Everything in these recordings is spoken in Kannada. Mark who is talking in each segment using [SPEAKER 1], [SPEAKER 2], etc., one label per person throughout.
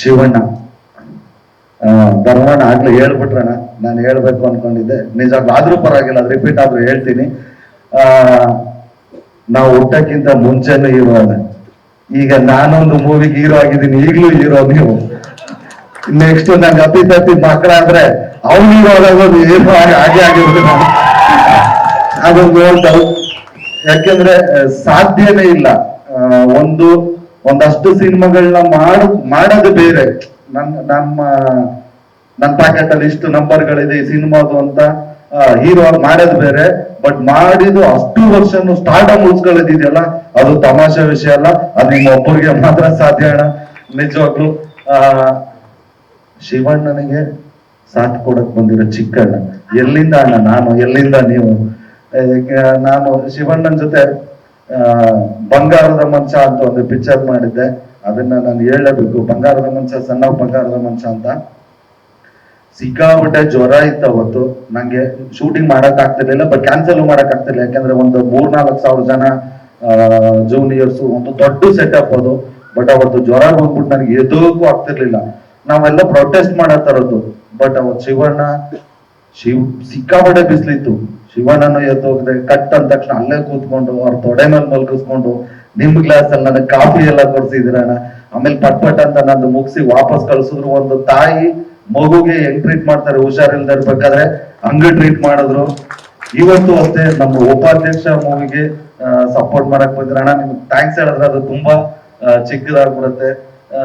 [SPEAKER 1] ಶಿವಣ್ಣ. ಬರೋಣ ಆಗ್ಲೇ ಹೇಳ್ಬಿಟ್ರಣ ನಾನು ಹೇಳ್ಬೇಕು ಅನ್ಕೊಂಡಿದ್ದೆ. ನಿಜ ಆದ್ರೂ ಪರವಾಗಿಲ್ಲ ರಿಪೀಟ್ ಆದ್ರೂ ಹೇಳ್ತೀನಿ. ನಾವು ಹುಟ್ಟಕ್ಕಿಂತ ಮುಂಚೆನೂ ಹೀರೋ ಅದ ಈಗ ನಾನೊಂದು ಮೂವಿಗೆ ಹೀರೋ ಆಗಿದ್ದೀನಿ. ಈಗಲೂ ಹೀರೋ ನೀವು. ನೆಕ್ಸ್ಟ್ ನಂಗೆ ಅತಿ ತಪ್ಪಿ ಮಕ್ಕಳಾದ್ರೆ ಅವ್ನು ಹೀರೋ ಆಗೋದು ಹೀರೋ ಹಾಗೆ ಆಗಿರೋದು. ಅದೊಂದು ಯಾಕೆಂದ್ರೆ, ಸಾಧ್ಯನೇ ಇಲ್ಲ. ಒಂದು ಒಂದಷ್ಟು ಸಿನಿಮಾಗಳನ್ನ ಮಾಡ, ಮಾಡೋದು ಬೇರೆ. ನನ್ನ ನಮ್ಮ ನನ್ನ ಪ್ಯಾಕೆಟ್ ಅಲ್ಲಿ ಇಷ್ಟು ನಂಬರ್ ಗಳಿದೆ ಈ ಸಿನಿಮಾದು ಅಂತ ಹೀರೋ ಮಾಡೋದು ಬೇರೆ. ಬಟ್ ಮಾಡಿದ್ದು ಅಷ್ಟು ವರ್ಷನು ಸ್ಟಾರ್ಟ್ ಉಳಿಸ್ಕೊಳ್ಳೋದಿದೆಯಲ್ಲ ಅದು ತಮಾಷೆ ವಿಷಯ ಅಲ್ಲ, ಅದು ನಿಮ್ಮ ಒಬ್ಬರಿಗೆ ಮಾತ್ರ ಸಾಧ್ಯ ಅಣ್ಣ. ನಿಜವಾಗ್ಲು, ಆ, ಶಿವಣ್ಣನಿಗೆ ಸಾಥ್ ಕೊಡಕ್ ಬಂದಿರೋ ಚಿಕ್ಕಣ್ಣ. ಎಲ್ಲಿಂದ ಅಣ್ಣ? ನಾನು ಎಲ್ಲಿಂದ ನೀವು? ನಾನು ಶಿವಣ್ಣನ ಜೊತೆ ಬಂಗಾರದ ಮಂಚ ಅಂತ ಒಂದು ಪಿಕ್ಚರ್ ಮಾಡಿದ್ದೆ. ಅದನ್ನ ನಾನು ಹೇಳಬೇಕು. ಬಂಗಾರದ ಮಂಚ ಸಣ್ಣ ಬಂಗಾರದ ಮಂಚ ಅಂತ. ಸಿಕ್ಕಾಪಟ್ಟೆ ಜ್ವರ ಇತ್ತು ಅವತ್ತು. ನಂಗೆ ಶೂಟಿಂಗ್ ಮಾಡಕ್ ಆಗ್ತಿರ್ಲಿಲ್ಲ ಬಟ್ ಕ್ಯಾನ್ಸಲ್ ಮಾಡಕ್ ಆಗ್ತಿರ್ಲಿಲ್ಲ. ಯಾಕಂದ್ರೆ ಒಂದು ಮೂರ್ನಾಲ್ಕು ಸಾವಿರ ಜನ ಜೂನಿಯರ್ಸ್ ಒಂದು ದೊಡ್ಡ ಸೆಟಪ್ ಅದು. ಬಟ್ ಅವತ್ತು ಜ್ವರ ಬಂದ್ಬಿಟ್ಟು ನನಗೆ ಎದಕ್ಕೂ ಆಗ್ತಿರ್ಲಿಲ್ಲ. ನಾವೆಲ್ಲ ಪ್ರೊಟೆಸ್ಟ್ ಮಾಡತ್ತರದ್ದು ಬಟ್ ಅವತ್ತು ಶಿವಣ್ಣ, ಶಿವ್, ಸಿಕ್ಕಾಪಟ್ಟೆ ಬಿಸ್ಲಿತ್ತು. ಎದ್ದು ಹೋಗಿದೆ ಕಟ್ ಅಂದ ತಕ್ಷಣ ಅಲ್ಲೇ ಕೂತ್ಕೊಂಡು ಅವ್ರ ತೊಡೆ ಮೇಲೆ ಮಲ್ಗಿಸ್ಕೊಂಡು ನಿಮ್ ಗ್ಲಾಸ್ ಅಲ್ಲಿ ನನಗೆ ಕಾಫಿ ಎಲ್ಲ ಕೊಡ್ಸಿದ್ರಣ್ಣ ಆಮೇಲೆ ಪಟ್ ಪಟ್ ಅಂತ ನಂದು ಮುಗಿಸಿ ವಾಪಸ್ ಕಳ್ಸಿದ್ರು ಒಂದು ತಾಯಿ ಮಗುಗೆ ಹೆಂಗ್ ಟ್ರೀಟ್ ಮಾಡ್ತಾರೆ ಹುಷಾರಿಲ್ದ ಇರ್ಬೇಕಾದ್ರೆ ಹಂಗ ಟ್ರೀಟ್ ಮಾಡಿದ್ರು. ಇವತ್ತು ಅಷ್ಟೇ ನಮ್ಮ ಉಪಾಧ್ಯಕ್ಷ ಮೂವಿಗೆ ಸಪೋರ್ಟ್ ಮಾಡಕ್ ಬಂದ್ರಣ್ಣ ನಿಮ್ಗೆ ಥ್ಯಾಂಕ್ಸ್ ಹೇಳಿದ್ರೆ ಅದು ತುಂಬಾ ಚಿಕ್ಕದಾಗ್ಬಿಡುತ್ತೆ. ಆ,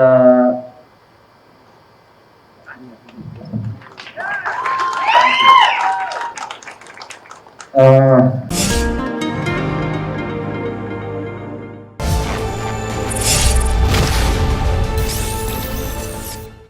[SPEAKER 1] ಆ,